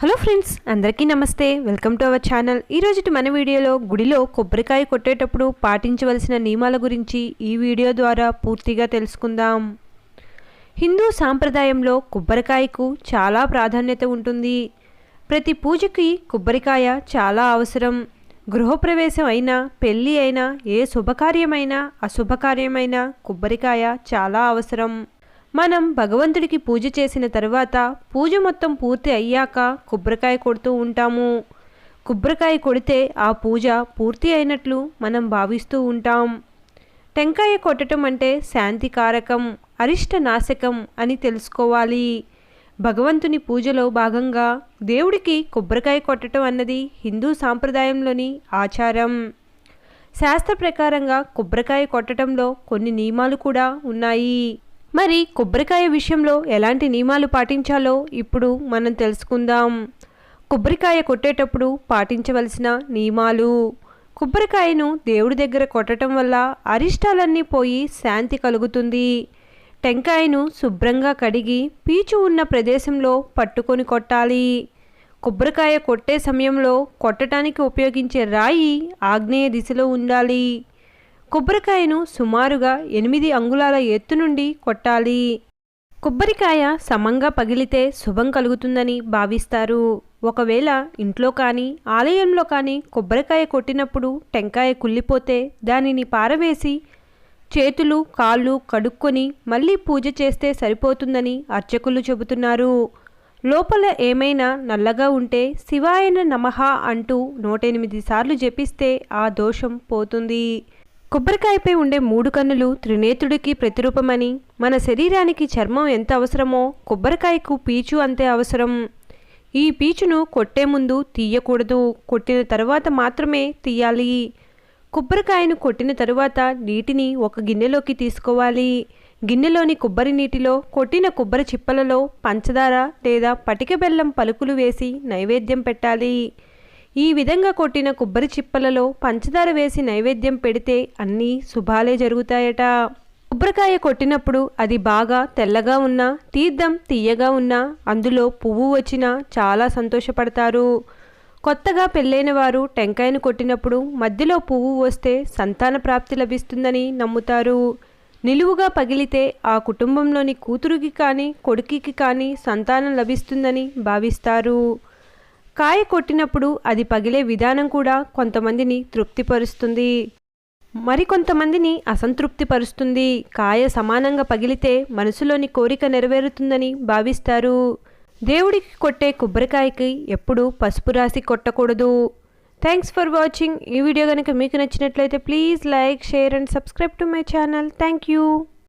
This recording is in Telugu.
హలో ఫ్రెండ్స్ అందరికీ నమస్తే. Welcome to our channel. ఈరోజు మన వీడియోలో గుడిలో కొబ్బరికాయ కొట్టేటప్పుడు పాటించవలసిన నియమాల గురించి ఈ వీడియో ద్వారా పూర్తిగా తెలుసుకుందాం. హిందూ సాంప్రదాయంలో కొబ్బరికాయకు చాలా ప్రాధాన్యత ఉంటుంది. ప్రతి పూజకి కొబ్బరికాయ చాలా అవసరం. గృహప్రవేశం అయినా పెళ్ళి అయినా ఏ శుభకార్యమైనా అశుభకార్యమైనా కొబ్బరికాయ చాలా అవసరం. మనం భగవంతుడికి పూజ చేసిన తర్వాత పూజ మొత్తం పూర్తి అయ్యాక కొబ్బరికాయ కొడుతూ ఉంటాము. కొబ్బరికాయ కొడితే ఆ పూజ పూర్తి అయినట్లు మనం భావిస్తూ ఉంటాం. టెంకాయ కొట్టడం అంటే శాంతికారకం అరిష్ట నాశకం అని తెలుసుకోవాలి. భగవంతుని పూజలో భాగంగా దేవుడికి కొబ్బరికాయ కొట్టడం అన్నది హిందూ సాంప్రదాయంలోని ఆచారం. శాస్త్ర ప్రకారంగా కొబ్బరికాయ కొట్టడంలో కొన్ని నియమాలు కూడా ఉన్నాయి. మరి కొబ్బరికాయ విషయంలో ఎలాంటి నియమాలు పాటించాలో ఇప్పుడు మనం తెలుసుకుందాం. కొబ్బరికాయ కొట్టేటప్పుడు పాటించవలసిన నియమాలు. కొబ్బరికాయను దేవుడి దగ్గర కొట్టడం వల్ల అరిష్టాలన్నీ పోయి శాంతి కలుగుతుంది. టెంకాయను శుభ్రంగా కడిగి పీచు ఉన్న ప్రదేశంలో పట్టుకొని కొట్టాలి. కొబ్బరికాయ కొట్టే సమయంలో కొట్టడానికి ఉపయోగించే రాయి ఆగ్నేయ దిశలో ఉండాలి. కొబ్బరికాయను సుమారుగా ఎనిమిది అంగుళాల ఎత్తు నుండి కొట్టాలి. కొబ్బరికాయ సమంగా పగిలితే శుభం కలుగుతుందని భావిస్తారు. ఒకవేళ ఇంట్లో కానీ ఆలయంలో కానీ కొబ్బరికాయ కొట్టినప్పుడు టెంకాయ కుళ్ళిపోతే దానిని పారవేసి చేతులు కాళ్ళు కడుక్కొని మళ్ళీ పూజ చేస్తే సరిపోతుందని అర్చకులు చెబుతున్నారు. లోపల ఏమైనా నల్లగా ఉంటే శివాయన నమః అంటూ నూట ఎనిమిది సార్లు జపిస్తే ఆ దోషం పోతుంది. కొబ్బరికాయపై ఉండే మూడు కన్నులు త్రినేత్రుడికి ప్రతిరూపమని మన శరీరానికి చర్మం ఎంత అవసరమో కొబ్బరికాయకు పీచు అంతే అవసరం. ఈ పీచును కొట్టే ముందు తీయకూడదు కొట్టిన తర్వాత మాత్రమే తీయాలి. కొబ్బరికాయను కొట్టిన తరువాత నీటిని ఒక గిన్నెలోకి తీసుకోవాలి. గిన్నెలోని కొబ్బరి నీటిలో కొట్టిన కొబ్బరి చిప్పలలో పంచదార లేదా పటిక బెల్లం పలుకులు వేసి నైవేద్యం పెట్టాలి. ఈ విధంగా కొట్టిన కొబ్బరి చిప్పలలో పంచదార వేసి నైవేద్యం పెడితే అన్నీ శుభాలే జరుగుతాయట. కొబ్బరికాయ కొట్టినప్పుడు అది బాగా తెల్లగా ఉన్నా తీర్థం తీయగా ఉన్నా అందులో పువ్వు వచ్చినా చాలా సంతోషపడతారు. కొత్తగా పెళ్ళైన వారు టెంకాయను కొట్టినప్పుడు మధ్యలో పువ్వు వస్తే సంతాన ప్రాప్తి లభిస్తుందని నమ్ముతారు. నిలువుగా పగిలితే ఆ కుటుంబంలోని కూతురుకి కానీ కొడుకుకి కానీ సంతానం లభిస్తుందని భావిస్తారు. కాయ కొట్టినప్పుడు అది పగిలే విధానం కూడా కొంతమందిని తృప్తిపరుస్తుంది. మరికొంతమందిని అసంతృప్తిపరుస్తుంది. కాయ సమానంగా పగిలితే మనసులోని కోరిక నెరవేరుతుందని భావిస్తారు. దేవుడికి కొట్టే కొబ్బరికాయకి ఎప్పుడు పసుపు రాసి కొట్టకూడదు. థ్యాంక్స్ ఫర్ వాచింగ్ ఈ వీడియో కనుక మీకు నచ్చినట్లయితే please like share and subscribe to my channel thank you